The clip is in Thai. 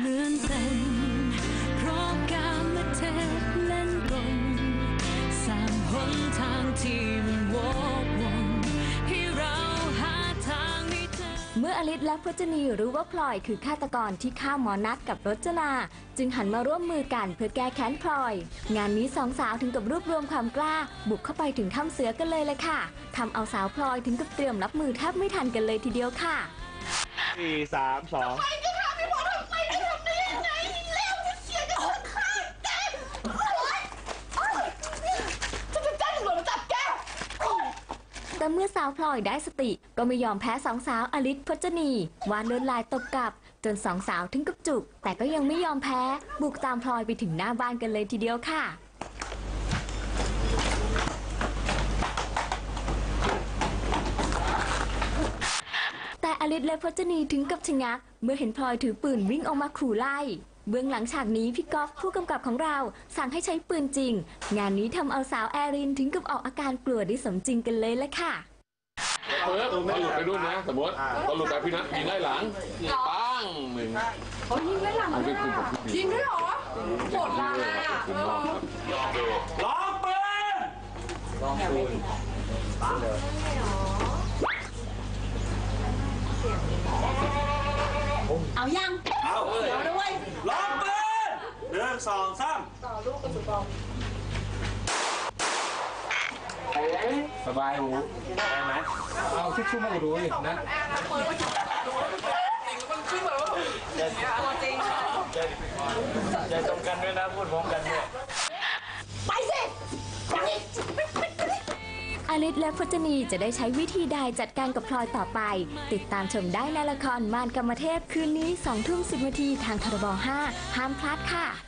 เหมือนเป็นเพราะการมาเทศเล่นกลสร้างหนทางที่มันวกวนให้เราหาทางไม่เจอ เมื่ออลิศและพจนีรู้ว่าพลอยคือฆาตกรที่ฆ่าหมอนัดกับรจนา จึงหันมาร่วมมือกันเพื่อแก้แค้นพลอย งานนี้สองสาวถึงกับรวบรวมความกล้า บุกเข้าไปถึงถ้ำเสือกันเลยเลยค่ะทำเอาสาวพลอยถึงกับเตรียมรับมือแทบไม่ทันกันเลยทีเดียวค่ะ สี่สามสอง แต่เมื่อสาวพลอยได้สติ ก็ไม่ยอมแพ้สองสาวอลิศพจนีวานเลือนลายตบกลับ จนสองสาวถึงกับจุก แต่ก็ยังไม่ยอมแพ้ บุกตามพลอยไปถึงหน้าบ้านกันเลยทีเดียวค่ะ แต่อลิศและพจนีถึงกับชะงัก เมื่อเห็นพลอยถือปืนวิ่งออกมาขู่ไล่ เบื้องหลังฉากนี้พี่กอล์ฟผู้กำกับของเราสั่งให้ใช้ปืนจริง งานนี้ทำเอาสาวแอรินถึงกับออกอาการกลัวได้สมจริงกันเลยละค่ะเฟิร์สถ้าหลุดไปรุ่นนะสมมติก็หลุดไปพี่นัทยิงได้หลังปังหนึ่งเขายิงได้หลังมันเลเป็นยคุณอะผมที่ยิงได้เหรอโหดร้ายอะเออล้อมปืนเอายัง เอาเดี๋ยวด้วยล้อมปืนหนึ่งสองสามสบายหูได้ไหมเอาทิชชู่มาอุดรูอีกนะใจตรงกันด้วยนะพูดพร้อมกันด้วย อลิตและพจนีจะได้ใช้วิธีใดจัดการกับพลอยต่อไป ติดตามชมได้ในละครมารกรรมเทพคืนนี้2ทุ่ม10นาทีทางทรบ5ห้ามพลาดค่ะฟ้าส่งเธอ